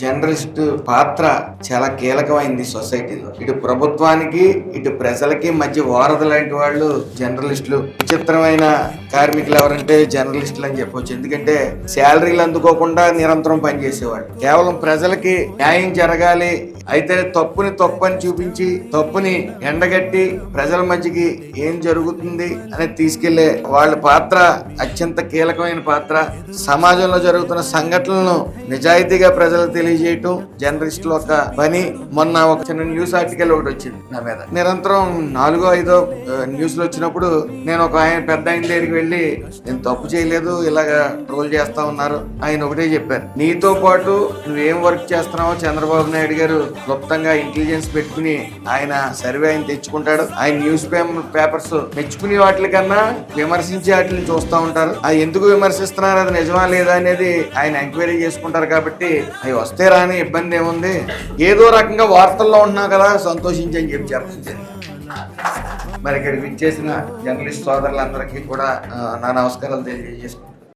Journalist పాత్ర చాలా కీలకమైంది సొసైటీలో. ఇటు ప్రభుత్వానికి ఇటు ప్రజలకి మధ్య వారధి లాంటి వాళ్ళు జర్నలిస్టులు. విచిత్రమైన కార్మికులు ఎవరంటే జర్నలిస్టులు అని చెప్పవచ్చు ఎందుకంటే శాలరీలు అందుకోకుండా నిరంతరం పనిచేసేవాళ్ళు. కేవలం ప్రజలకి న్యాయం జరగాలి అయితే తప్పుని తప్పు అని చూపించి తప్పుని ఎండగట్టి ప్రజల మధ్యకి ఏం జరుగుతుంది అనేది తీసుకెళ్ళే వాళ్ళ పాత్ర అత్యంత కీలకమైన పాత్ర. సమాజంలో జరుగుతున్న సంఘటనలను నిజాయితీగా ప్రజలకు తెలియజేయటం జర్నలిస్టుల ఒక పని. మొన్న ఒక చిన్న న్యూస్ ఆర్టికల్ ఒకటి వచ్చింది నా మీద. నిరంతరం నాలుగో ఐదో న్యూస్లు వచ్చినప్పుడు నేను ఒక ఆయన పెద్ద ఆయన దగ్గరికి వెళ్ళి నేను తప్పు చేయలేదు ఇలాగా ట్రోల్ చేస్తా ఉన్నారు. ఆయన ఒకటే చెప్పారు. నీతో పాటు నువ్వేం వర్క్ చేస్తున్నావో చంద్రబాబు నాయుడు గారు క్లుప్తంగా ఇంటెలిజెన్స్ పెట్టుకుని ఆయన సర్వే ఆయన తెచ్చుకుంటాడు. ఆయన న్యూస్ పేపర్స్ మెచ్చుకునే వాటి కన్నా విమర్శించే వాటిని చూస్తూ ఉంటారు. అది ఎందుకు విమర్శిస్తున్నారు? అది నిజమా లేదా అనేది ఆయన ఎంక్వైరీ చేసుకుంటారు కాబట్టి అవి వస్తాయి. రాని ఇబ్బంది ఏముంది? ఏదో రకంగా వార్తల్లో ఉన్నా కదా సంతోషించని చెప్పి చెప్పండి మరి ఇక్కడికి విచ్చేసిన జర్నలిస్ట్ సోదరులందరికీ కూడా నా నమస్కారాలు తెలియజేసుకుంటాను